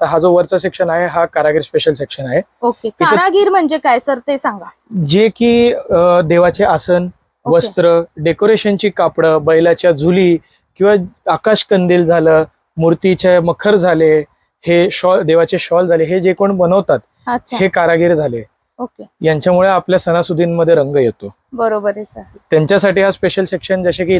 आता हा जो वरचा सेक्शन आहे हा कारागीर स्पेशल सेक्शन आहे. ओके. कारागीर म्हणजे काय सर ते सांगा. जे की अ, देवाचे आसन. वस्त्र डेकोरेशनची कापडं बैलाच्या झुली किंवा आकाश कंदील झालं मूर्तीचे मखर झाले हे शॉल देवाचे शॉल झाले हे जे कोण बनवतात अच्छा. हे कारागीर झाले. ओके. यांच्यामुळे आपल्या सणासुदींमध्ये रंग येतो. बरोबर आहे सर. त्यांच्यासाठी हा स्पेशल सेक्शन जसे की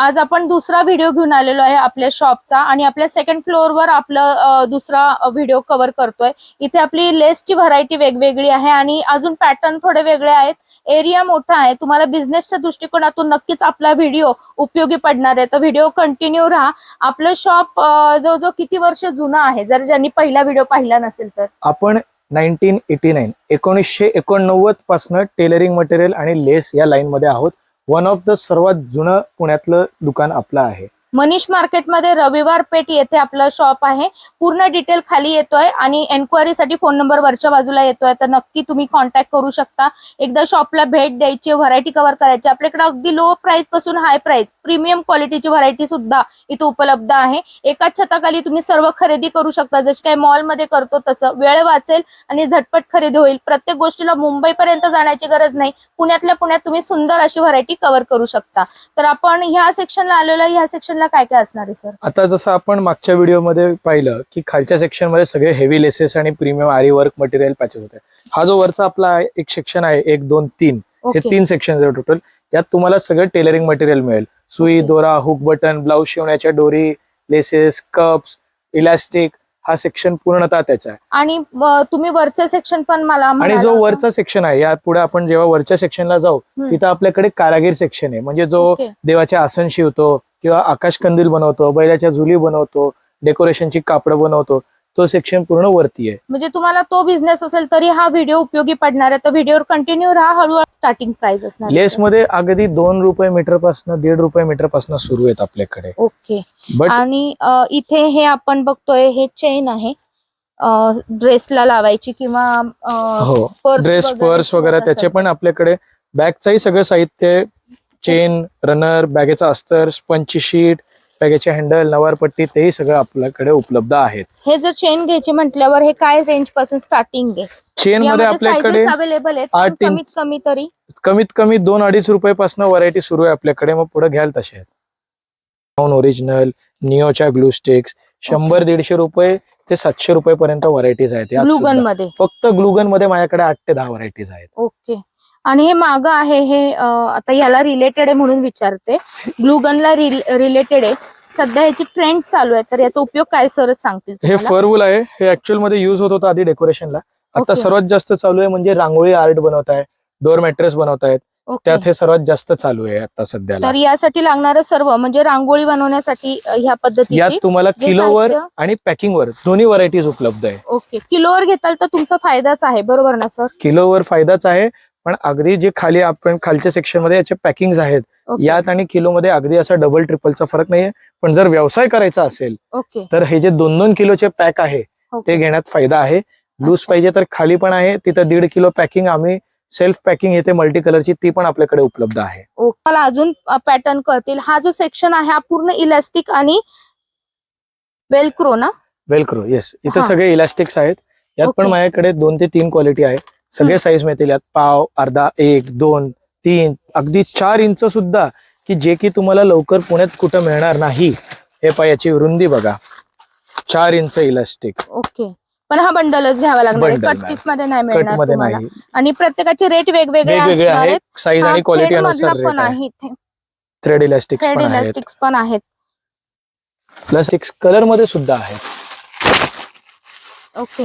आज आपण दुसरा व्हिडिओ घेऊन आलेलो आहे आपल्या शॉपचा आणि आपल्या सेकंड फ्लोअरवर आपलं दुसरा व्हिडिओ कव्हर करतोय. इथे आपली लेसची व्हरायटी वेगवेगळी आहे आणि अजून पॅटर्न थोडे वेगळे आहेत. एरिया मोठा आहे. तुम्हाला बिझनेसच्या दृष्टिकोनातून नक्कीच आपला व्हिडिओ उपयोगी पडणार आहे. तर व्हिडिओ कंटिन्यू राहा. आपलं शॉप जवळजवळ किती वर्ष जुनं आहे? जर ज्यांनी पहिला व्हिडिओ पाहिला नसेल तर. आपण नाईन्टीन एटी नाईन एकोणीसशे एकोणनव्वद पासनं टेलरिंग मटेरियल आणि लेस या लाईनमध्ये आहोत. वन ऑफ द सर्वात जुनं पुण्यातलं दुकान आपलं आहे. मनीष मार्केटमध्ये रविवार पेठ येथे आपलं शॉप आहे. पूर्ण डिटेल खाली येतोय आणि एन्क्वायरीसाठी फोन नंबर वरच्या बाजूला येतोय. तर नक्की तुम्ही कॉन्टॅक्ट करू शकता. एकदा शॉपला भेट द्यायची व्हरायटी कव्हर करायची. आपल्याकडे अगदी लो प्राइसपासून हाय प्राइस प्रीमियम क्वालिटीची व्हरायटी सुद्धा इथे उपलब्ध आहे. एकाच छताखाली तुम्ही सर्व खरेदी करू शकता. जसे काही मॉलमध्ये करतो तसं. वेळ वाचेल आणि झटपट खरेदी होईल. प्रत्येक गोष्टीला मुंबईपर्यंत जाण्याची गरज नाही. पुण्यातल्या पुण्यात तुम्ही सुंदर अशी व्हरायटी कव्हर करू शकता. तर आपण ह्या सेक्शनला आलेलो ह्या सेक्शनला काय काय असणार आहे सर? आता जसं आपण मागच्या व्हिडिओमध्ये पाहिलं की खालच्या सेक्शनमध्ये सगळे हेवी लेसेस आणि premium aari work material patches होते हा जो वरचा आपला एक सेक्शन आहे एक दोन तीन हे तीन सेक्शन आहे टोटल यात तुम्हाला सगळं टेलरिंग मटेरियल मिळेल. सुई. दोरा हुक बटन ब्लाऊज शिवण्याच्या डोरी लेसेस कप्स इलास्टिक हा सेक्शन पूर्णतः त्याचा आहे आणि अ, तुम्ही वरचं सेक्शन पण मला आणि म्हणाला जो होता. वरचा सेक्शन आहे या पुढे आपण जेव्हा वरच्या सेक्शनला जाऊ हम्म. तिथं आपल्याकडे कारागीर सेक्शन आहे म्हणजे जो ओके. देवाचे आसन शिवतो किंवा आकाश कंदील बनवतो बैलाच्या झुली बनवतो डेकोरेशनची कापडं बनवतो तो सेक्शन पूर्ण वरती आहे. म्हणजे तुम्हाला तो बिझनेस असेल तरी हा व्हिडिओ उपयोगी पडणार आहे. तर व्हिडिओवर कंटिन्यू राहा हळूहळू स्टार्टिंग प्राइस असणार लेस. मध्ये अगदी दोन रुपये मीटरपासून दीड रुपये मीटरपासून सुरू आहेत आपल्याकडे. ओके बट आणि अ, इथे हे आपण बघतोय हे चेन आहे. ड्रेसला लावायची किंवा अ, हो ड्रेस वगैरे पर्स वगैरे त्याचे. पण आपल्याकडे बॅगचाही सगळं साहित्य चेन रनर बॅगेचा अस्तर स्पंची शीट बॅगेचे हँडल नवारपट्टी तेही सगळं आपल्याकडे उपलब्ध आहेत. हे जर चेन घ्यायची म्हटल्यावर हे काय रेंजपासून स्टार्टिंग आहे? चेन मध्ये आपल्याकडे अवेलेबल आहेत आठ कमीत कमी तरी? कमीत कमी दोन अडीच रुपयापासून व्हरायटी सुरू आहे आपल्याकडे. मग पुढे घ्याल तसे आहेत. ओरिजिनल निओच्या ग्लू स्टिक्स शंभर दीडशे रुपये ते सातशे रुपये पर्यंत व्हरायटीज आहेत ग्लुगन. मध्ये. फक्त ग्लुगनमध्ये माझ्याकडे आठ ते दहा व्हरायटीज आहेत. ओके आणि हे माग आहे हे आता याला रिलेटेड आहे म्हणून विचारते. ग्लुगनला रिलेटेड आहे. सध्या ह्याची ट्रेंड चालू आहे. तर याचा उपयोग काय सरच सांगतील हे? फरवूल आहे. हे ऍक्च्युअलमध्ये युज होत होतं आधी डेकोरेशनला आता. सर्वात जास्त चालू आहे म्हणजे रांगोळी आर्ट बनवत आहे. डोर मॅट्रेस बनवत आहेत. ओके. त्यात हे सर्वात जास्त चालू आहे आता सध्याला. तर यासाठी लागणारं सर्व म्हणजे रांगोळी बनवण्यासाठी ह्या यात पद्धतीची तुम्हाला किलोवर आणि पॅकिंगवर दोन्ही व्हरायटीज उपलब्ध आहे. ओके किलोवर घेताल तर तुमचा फायदाच आहे. बरोबर ना सर किलोवर फायदाच आहे. पण अगदी जे खाली आपण खालच्या सेक्शनमध्ये याचे पॅकिंग आहेत ओके यात आणि किलो मध्ये अगदी असा डबल ट्रिपलचा फरक नाहीये. पण जर व्यवसाय करायचा असेल ओके तर हे जे दोन दोन किलोचे पॅक आहे ते ओके घेण्यात फायदा आहे. लूज. पाहिजे तर खाली पण आहे तिथं दीड किलो पॅकिंग आम्ही सेल्फ पॅकिंग येते मल्टी कलरची ती पण आपल्याकडे उपलब्ध आहे. मला अजून पॅटर्न कळतील. हा जो सेक्शन आहे हा पूर्ण इलास्टिक आणि वेलक्रो ना? वेलक्रो येस इथं. सगळे इलास्टिक्स आहेत. यात पण. माझ्याकडे दोन ते तीन क्वालिटी आहे. सगळे. साईज मिळतील. यात पाव अर्धा एक दोन तीन अगदी चार इंच सुद्धा की जे की तुम्हाला लवकर पुण्यात कुठं मिळणार नाही. हे पा याची रुंदी बघा. चार इंच इलास्टिक ओके पण हा बंडलच घ्यावा लागणार कट. पीसमध्ये नाही कट मिळणार मध्ये तुम्हाला. नाही. आणि प्रत्येकाचे रेट वेगवेगळे वेगवेगळे असणार आहेत. साईज आणि क्वालिटी अनुसार पण आहे. आहे इथे. थ्रेड इलास्टिक्स थ्रेड पण आहेत. इलास्टिक्स पण आहेत. कलरमध्ये सुद्धा आहेत ओके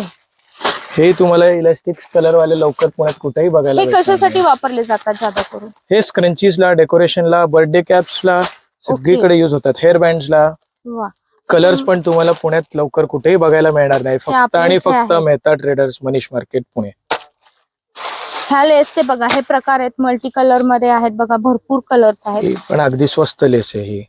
हे तुम्हाला इलास्टिक्स कलर वाले लवकर पुण्यात कुठेही बघायला हे भेटणार कशासाठी नाही. वापरले जातात जादा करून? हे स्क्रंचीसला डेकोरेशनला बर्थडे कॅप्सला सगळीकडे युज होतात. हेअर बँड्सला वा. कलर्स पण तुम्हाला पुण्यात लवकर कुठेही बघायला मिळणार नाही. फक्त आपल्या आणि इथे फक्त. Mehta traders Manish market Pune. ह्या लेसचे बघा हे प्रकार आहेत. मल्टी कलरमध्ये आहेत बघा भरपूर कलर्स आहेत. ही पण अगदी स्वस्त लेस आहे ही.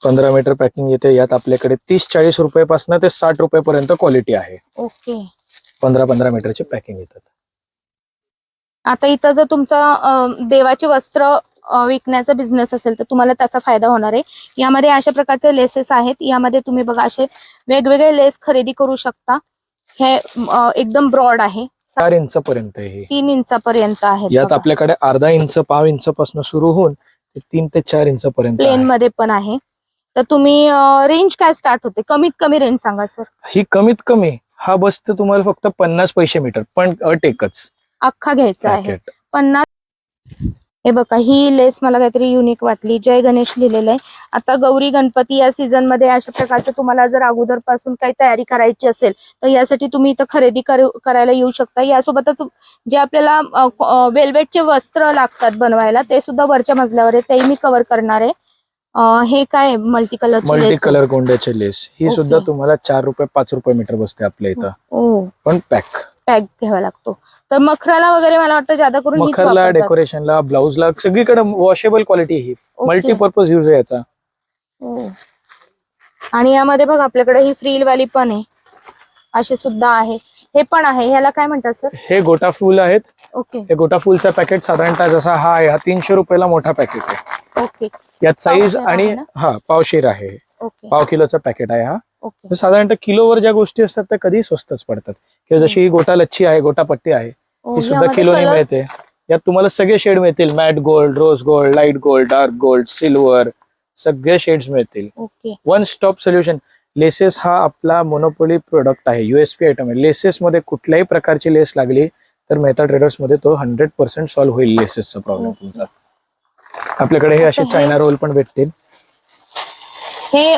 पंधरा मीटर पॅकिंग येते. यात आपल्याकडे तीस चाळीस रुपयापासून ते साठ रुपयापर्यंत क्वालिटी आहे. ओके. पंधरा पंधरा मीटरचे पॅकिंग येतात. आता इथं जर तुमचं अं, देवाचे वस्त्र अ, विकण्याचा बिझनेस असेल तर तुम्हाला त्याचा फायदा होणार आहे. यामध्ये अशा प्रकारचे लेसेस आहेत. यामध्ये तुम्ही बघा असे वेगवेगळे लेस खरेदी करू शकता. हे अ, एकदम ब्रॉड आहे. चार इंच पर्यंत आहे हे. तीन इंचापर्यंत आहे यात आपल्याकडे अर्धा इंच पाव इंच पासून सुरू होऊन ते तीन ते चार इंच पर्यंत प्लेन आहे. मध्ये पण आहे. तर तुम्ही रेंज काय स्टार्ट होते? कमीत कमी रेंज सांगा सर ही कमीत कमी हा बसतं तुम्हाला फक्त पन्नास पैसे मीटर पण अट एकच. अख्खा घ्यायचा आहे. पॅकेट पन्नास हे बघा ही लेस मला काहीतरी युनिक वाटली. जय गणेश लिहिलेलं आहे. आता गौरी गणपती या सीझनमध्ये अशा प्रकारचं तुम्हाला जर अगोदरपासून काही तयारी करायची असेल तर यासाठी तुम्ही इथं खरेदी करू- करायला येऊ शकता. यासोबतच जे आपल्याला वेल्वेटचे वस्त्र लागतात बनवायला ते सुद्धा वरच्या मजल्यावर आहे. तेही मी कव्हर करणार आहे. हे काय मल्टी मल्टी कलर कलर गोंड्याचे लेस ही. सुद्धा तुम्हाला चार रुपये पाच रुपये मीटर बसते आपल्या इथं. पण पॅक पॅक घ्यावा लागतो. तर मखराला वगैरे मला वाटतं जादा करून मखरला. डेकोरेशनला ब्लाऊजला सगळीकडे वॉशेबल क्वालिटी ही. मल्टीपर्पज यूज आहे याचा. आणि यामध्ये बघ आपल्याकडे ही फ्रील वाली पण आहे. असे सुद्धा आहे. हे पण आहे. ह्याला काय म्हणतात सर? हे गोटा फुल आहेत. ओके. हे गोटा फुलचा पॅकेट साधारणतः जसा हा आहे हा तीनशे रुपयाला मोठा पॅकेट आहे. ओके. यात साईज आणि? हा पावशेर आहे. ओके. पाव किलोचा पॅकेट आहे हा. साधारणतः किलोवर ज्या गोष्टी असतात त्या कधी स्वस्तच पडतात. किंवा जशी ही गोटा लच्छी आहे गोटा पट्टी आहे ती सुद्धा किलोने मिळते. यात तुम्हाला सगळे शेड मिळतील. Matte gold rose gold light gold dark gold silver सगळे शेड्स मिळतील. वन स्टॉप सोल्युशन लेसेस हा आपला मोनोपोली प्रोडक्ट आहे युएसपी आयटम आहे. लेसेस मध्ये कुठल्याही प्रकारची लेस लागली तर मेहता ट्रेडर्समध्ये तो हंड्रेड पर्सेंट सॉल्व्ह होईल लेसेसचा प्रॉब्लेम ओके. तुमचा. आपल्याकडे हे असे हे- चायना रोल पण भेटतील. हे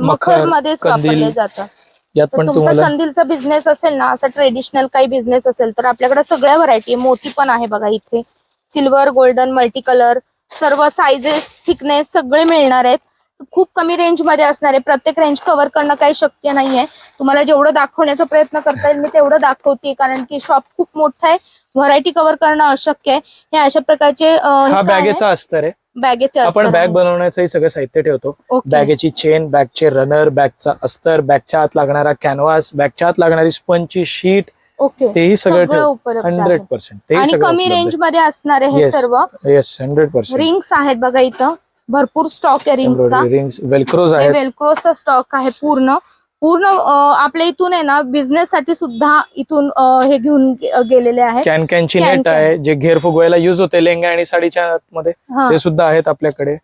मखर मध्येच कंदील, वापरले जातात. यात पण तुमचा तुम्हाला कंदीलचा बिझनेस असेल ना असा ट्रेडिशनल काही बिझनेस असेल तर आपल्याकडे सगळ्या व्हरायटी मोती पण आहे बघा इथे. सिल्वर गोल्डन मल्टी कलर सर्व साइजेस थिकनेस सगळे मिळणार आहेत. खूप कमी रेंजमध्ये असणार आहे. प्रत्येक रेंज कव्हर करणं काही शक्य नाहीये. तुम्हाला जेवढं दाखवण्याचा प्रयत्न करता येईल मी तेवढं दाखवते कारण की शॉप खूप मोठं आहे. व्हरायटी कव्हर करणं अशक्य आहे. हे अशा प्रकारचे हा बॅगेचा अस्तर आहे. बॅगेचे आपण बॅग बनवण्याचंही सगळं साहित्य ठेवतो. बॅगेची चेन बॅगचे रनर बॅगचा अस्तर बॅगच्या आत लागणारा कॅनव्हास बॅगच्या आत लागणारी स्पंजची शीट ओके. तेही सगळं हंड्रेड पर्सेंट आणि कमी रेंजमध्ये असणार आहे हे. सर्व. येस हंड्रेड पर्सेंट रिंग्स आहेत बघा इथं. भरपूर स्टॉक आहे रिंग्सचा रिंग्स वेलक्रोज हे आहेत. वेलक्रोचा स्टॉक आहे पूर्ण. पूर्ण आपल्या इथून आहे ना बिझनेस साठी सुद्धा इथून हे घेऊन गेलेले आहेत. कॅन कॅनची नेट. आहे जे घेर फुगवायला युज होते लेंगा आणि साडीच्या मध्ये ते सुद्धा आहेत आपल्याकडे.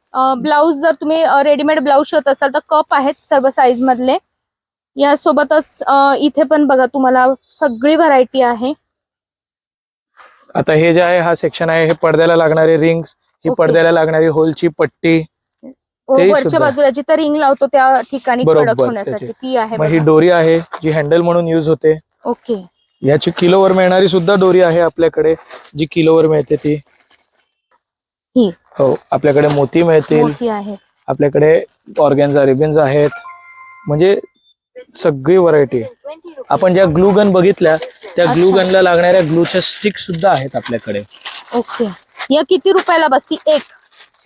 ब्लाऊज जर तुम्ही रेडीमेड ब्लाऊज शिवत असाल तर कप आहेत सर्व साईज मधले. यासोबतच इथे पण बघा तुम्हाला सगळी व्हरायटी आहे. आता हे जे आहे हा सेक्शन आहे हे पडद्याला लागणारे रिंग्स ही Okay. पडद्याला लागणारी होलची पट्टी तेही वरच्या. बाजूला जिथं रिंग लावतो त्या ठिकाणी कडक होण्यासाठी त्याची. ती आहे ही. डोरी आहे जी हँडल म्हणून युज होते ओके याची किलोवर मिळणारी सुद्धा दोरी आहे आपल्याकडे जी किलोवर मिळते ती ही. हो आपल्याकडे मोती मिळतील आपल्याकडे ऑर्गॅन्झा रिबिन्स आहेत म्हणजे सगळी व्हरायटी आपण ज्या ग्लू गन बघितल्या त्या ग्लू. गनला लागणाऱ्या ग्लूच्या स्टिक सुद्धा आहेत आपल्याकडे ओके या किती रुपयाला बसती? एक.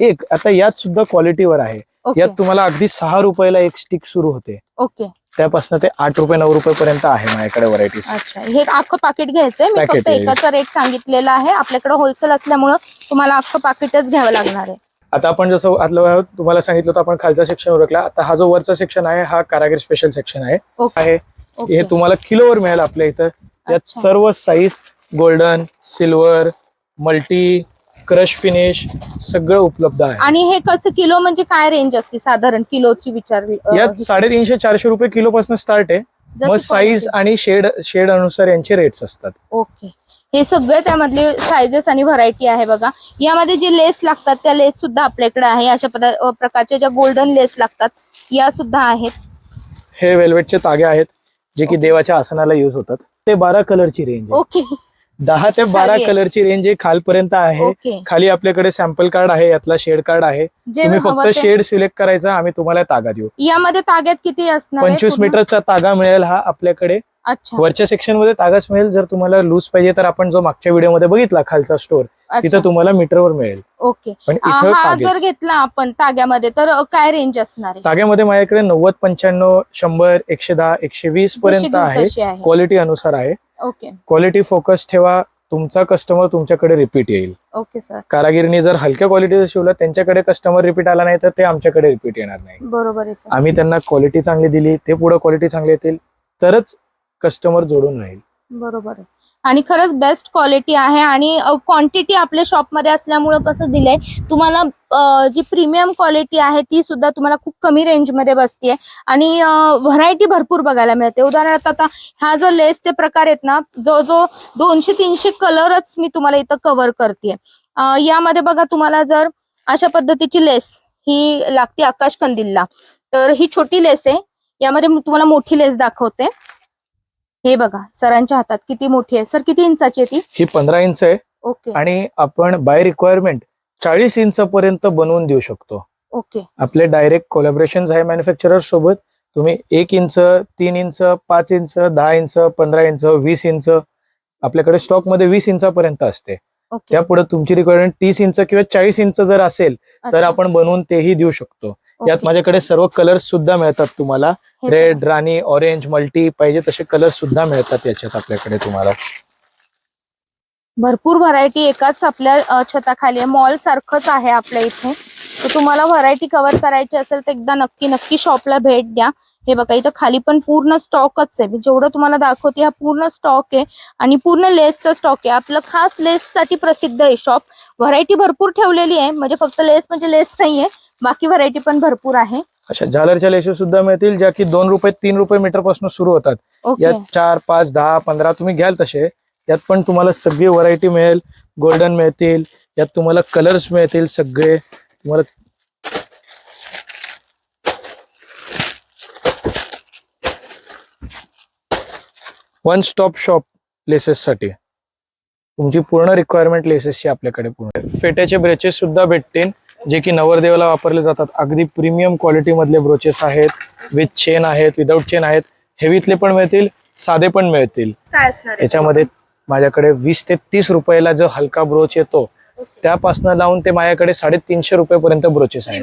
एक. आता यात सुद्धा क्वालिटीवर आहे. यात तुम्हाला अगदी सहा रुपयाला एक स्टिक सुरू होते. ओके. त्यापासून ते आठ रुपये नऊ रुपये पर्यंत आहे माझ्याकडे व्हरायटीज अच्छा. हे अख्खं पाकिट घ्यायचंय. मी फक्त. एकाचा रेट सांगितलेला आहे. आपल्याकडे होलसेल असल्यामुळं तुम्हाला अख्खं पाकिटच घ्यावं लागणार आहे. आता आपण जसं आतलं तुम्हाला सांगितलं होतं आपण खालचा सेक्शन उरकला आता हा जो वरचा सेक्शन आहे हा कारागीर स्पेशल सेक्शन आहे. हे तुम्हाला किलोवर मिळेल आपल्या इथं. यात. सर्व size golden silver multi crush finish सगळं उपलब्ध आहे. आणि हे कसं किलो म्हणजे काय रेंज असते साधारण? किलोची विचार यात साडेतीनशे चारशे रुपये किलो पासून स्टार्ट आहे मग साईज आणि शेड शेड अनुसार यांचे रेट्स असतात. ओके हे सगळे त्यामधले सायझेस आणि व्हरायटी आहे बघा. यामध्ये जे लेस लागतात त्या लेस सुद्धा आपल्याकडे आहे. अशा प्रकारच्या ज्या गोल्डन लेस लागतात या सुद्धा आहेत. हे वेल्वेटचे तागे आहेत जे की देवाच्या आसनाला युज होतात. ते बारा कलरची रेंज ओके दहा ते बारा. कलरची रेंज खालपर्यंत आहे. खाली आपल्याकडे सॅम्पल कार्ड आहे यातला शेड कार्ड आहे. तुम्ही फक्त शेड सिलेक्ट करायचा आम्ही तुम्हाला तागा देऊ. यामध्ये ताग्यात किती असणार पंचवीस? मीटरचा तागा मिळेल हा आपल्याकडे. अच्छा. वरच्या सेक्शनमध्ये तागाच मिळेल जर तुम्हाला लूज पाहिजे तर आपण जो मागच्या व्हिडिओमध्ये बघितला खालचा स्टोर. तिथं तुम्हाला मीटरवर मिळेल. ओके. पण आ, इथं जर घेतला आपण ताग्यामध्ये तर काय रेंज असणार ताग्यामध्ये माझ्याकडे नव्वद पंच्याण्णव शंभर एकशे दहा एकशे वीस पर्यंत आहे. क्वालिटी अनुसार आहे. ओके क्वालिटी फोकस ठेवा तुमचा कस्टमर तुमच्याकडे रिपीट येईल. ओके सर कारागिरीने जर हलक्या क्वालिटीचं शिवलं त्यांच्याकडे कस्टमर रिपीट आला नाही तर ते आमच्याकडे रिपीट येणार नाही. बरोबर आहे सर आम्ही त्यांना क्वालिटी चांगली दिली ते पुढे क्वालिटी चांगली येतील तरच कस्टमर जोडून राहील. बरोबर आहे. आणि खरंच बेस्ट क्वालिटी आहे आणि क्वांटिटी आपल्या शॉपमध्ये असल्यामुळं कसं दिलंय तुम्हाला अ, जी प्रीमियम क्वालिटी आहे ती सुद्धा तुम्हाला खूप कमी रेंजमध्ये बसते आणि व्हरायटी भरपूर बघायला मिळते. उदाहरणार्थ आता ह्या जो लेसचे प्रकार आहेत ना जो जो दोनशे तीनशे कलरच मी तुम्हाला इथं कव्हर करते यामध्ये बघा तुम्हाला जर अशा पद्धतीची लेस ही लागते आकाश कंदीलला तर ही छोटी लेस आहे. यामध्ये तुम्हाला मोठी लेस दाखवते. हे बघा सरांच्या हातात किती मोठी आहे. सर किती इंचाची आहे ती? ही पंधरा इंच आहे. ओके. आणि आपण बाय रिक्वायरमेंट चाळीस इंच पर्यंत बनवून देऊ शकतो. ओके. आपले डायरेक्ट कोलॅबरेशन आहे मॅन्युफॅक्चरर सोबत. तुम्ही एक इंच तीन इंच पाच इंच दहा इंच पंधरा इंच वीस इंच आपल्याकडे स्टॉकमध्ये वीस इंचापर्यंत असते. त्यापुढे तुमची रिक्वायरमेंट तीस इंच किंवा चाळीस इंच जर असेल तर. आपण बनवून तेही देऊ शकतो. यात माझ्याकडे सर्व कलर्स सुद्धा मिळतात तुम्हाला. रेड राणी ऑरेंज मल्टी पाहिजे तसे कलर्स सुद्धा मिळतात याच्यात आपल्याकडे तुम्हाला. भरपूर व्हरायटी एकाच आपल्या छताखाली आहे. मॉल सारखंच आहे आपल्या इथे. तर तुम्हाला व्हरायटी कव्हर करायची असेल तर एकदा नक्की नक्की शॉपला भेट द्या. हे बघा इथं खाली पण पूर्ण स्टॉकच आहे. मी जेवढं तुम्हाला दाखवते हा पूर्ण स्टॉक आहे. आणि पूर्ण लेसचा स्टॉक आहे. आपलं खास लेस साठी प्रसिद्ध आहे शॉप व्हरायटी भरपूर ठेवलेली आहे. म्हणजे फक्त लेस म्हणजे लेस नाहीये. बाकी व्हरायटी पण भरपूर आहे. अशा झालरच्या लेशेस सुद्धा मिळतील ज्या की दोन रुपये तीन रुपये मीटरपासून सुरू होतात. यात चार पाच दहा पंधरा तुम्ही घ्याल तसे. यात पण तुम्हाला सगळी व्हरायटी मिळेल. गोल्डन मिळतील यात तुम्हाला कलर्स मिळतील सगळे. तुम्हाला वन स्टॉप शॉप लेसेस साठी. तुमची पूर्ण रिक्वायरमेंट लेसेसची आपल्याकडे पूर्ण. फेट्याचे ब्रेचेस सुद्धा भेटतील. जे की नवरदेवाला वापरले जातात. अगदी प्रीमियम क्वालिटी मधले ब्रोचेस आहेत विथ चेन आहेत विदाऊट चेन आहेत. हेवीतले पण मिळतील साधे पण मिळतील. याच्यामध्ये माझ्याकडे वीस ते तीस रुपयाला जो हलका ब्रोच येतो त्यापासून लावून ते माझ्याकडे साडेतीनशे रुपयेपर्यंत ब्रोचेस आहेत.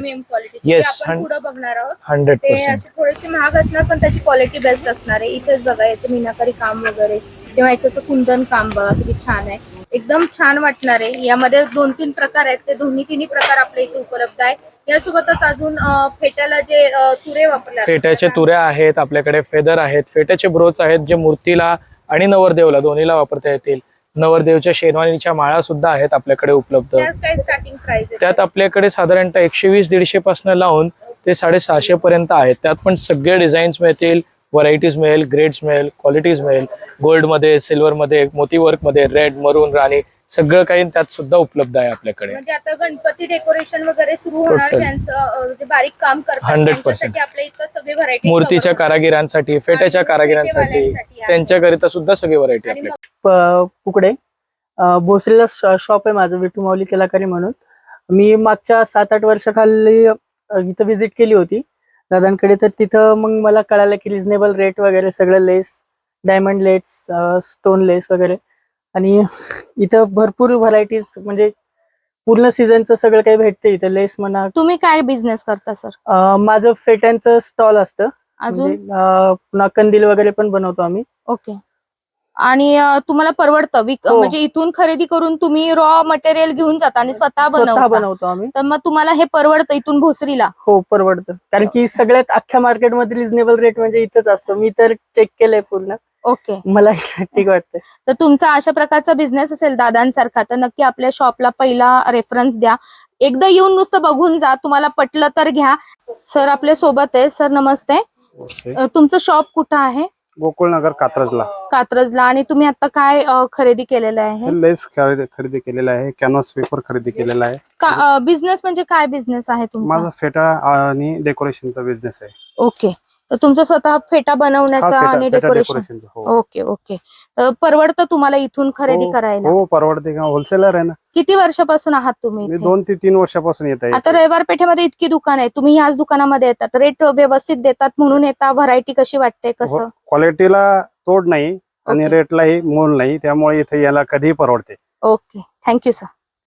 आहोत. हंड्रेड पर्सेंट थोडेसे महाग असणार पण त्याची क्वालिटी बेस्ट असणार आहे. इथेच बघा याचं मीनाकारी काम वगैरे. किंवा याचं कुंदन काम बघा किती छान आहे. एकदम छान वाटणार आहे. यामध्ये दोन तीन प्रकार आहेत. ते दोन्ही तिन्ही प्रकार आपल्या इथे उपलब्ध आहे. यासोबतच अजून फेट्याला जे तुरे वापरले. फेट्याचे तुऱ्या आहेत आपल्याकडे फेदर आहेत. फेट्याचे ब्रोच आहेत जे मूर्तीला आणि नवरदेवला दोन्हीला वापरता येतील. नवरदेवच्या शेरवानीच्या माळा सुद्धा आहेत आपल्याकडे उपलब्ध. स्टार्टिंग प्राइस त्यात आपल्याकडे साधारणतः एकशे वीस दीडशे पासून लावून ते साडेसहाशे पर्यंत आहेत. त्यात पण सगळे डिझाईन्स मिळतील. व्हरायटीज मिळेल ग्रेड्स मिळेल क्वालिटीज मिळेल. गोल्डमध्ये सिल्वर मध्ये मोती वर्कमध्ये रेड मरून राणी सगळं काही त्यात सुद्धा उपलब्ध आहे आपल्याकडे. म्हणजे आता गणपती डेकोरेशन वगैरे सुरू होणार Total. त्यांचं अं, जे बारीक काम करतात. 100% त्यांच्यासाठी आपल्या इथं सगळी व्हरायटी मूर्तीच्या कारागिरांसाठी फेट्याच्या कारागिरांसाठी त्यांच्याकरिता सुद्धा सगळी व्हरायटी पुकडे अ, भोसरीला श- शॉप आहे माझं विठू माऊली कलाकारी म्हणून. मी मागच्या सात आठ वर्षाखाली इथं व्हिजिट केली होती. दादांकडे तर तिथं मग मला कळालं की रिझनेबल रेट वगैरे सगळं लेस डायमंड लेट्स स्टोन लेस वगैरे. आणि इथं भरपूर व्हरायटीज म्हणजे पूर्ण सीझनचं सगळं काही भेटते इथं. लेस म्हणा तुम्ही काय बिझनेस करता सर अ, माझं फेट्यांचं स्टॉल असतं. अजून? म्हणजे अ, पुन्हा कंदील वगैरे पण बनवतो आम्ही. ओके आणि तुम्हाला परवडतं. विक- हो. म्हणजे इथून खरेदी करून तुम्ही रॉ मटेरियल घेऊन जाता आणि स्वतः स्वतः बनवता. बनवतो आम्ही. तर मग तुम्हाला हे परवडतं इथून भोसरीला. हो परवडतं. कारण की सगळ्यात अख्ख्या मार्केटमध्ये रिझनेबल रेट म्हणजे इथंच असतो. मी तर चेक केलंय पूर्ण. ओके. मला ठीक वाटतंय. तर तुमचा अशा प्रकारचा बिझनेस असेल दादांसारखा तर नक्की आपल्या शॉपला पहिला रेफरन्स द्या. एकदा येऊन नुसतं बघून जा. तुम्हाला पटलं तर घ्या. सर आपल्यासोबत आहे. सर नमस्ते. अं, तुमचं शॉप कुठं आहे? गोकुळनगर कात्रजला. कात्रजला. आणि तुम्ही आता काय अं, खरेदी केलेलं आहे? हे लेस खरेदी खरेदी केलेला आहे. कॅनव्हास पेपर खरेदी केलेला आहे. बिझनेस म्हणजे काय बिझनेस आहे तुमचा? माझा फेटा आणि डेकोरेशनचा बिझनेस आहे. ओके. तर तुमचं स्वतः फेटा हा बनवण्याचा फेटा आणि फेटा डेकोरेशन हो. Okay okay. तर परवडतं तुम्हाला इथून खरेदी हो, करायला? हो परवडते का? होलसेलर आहे ना. किती वर्षापासून आहात तुम्ही मी इथे? दोन ते तीन वर्षापासून येत आता आहे रविवार पेठेमध्ये इतकी दुकान आहे. तुम्ही ह्याच दुकानामध्ये येतात. रेट व्यवस्थित देतात म्हणून येता. व्हरायटी कशी वाटते? कसं? क्वालिटीला तोड नाही आणि. रेटलाही मोल नाही त्यामुळे इथे याला कधीही परवडते. ओके. Thank you sir.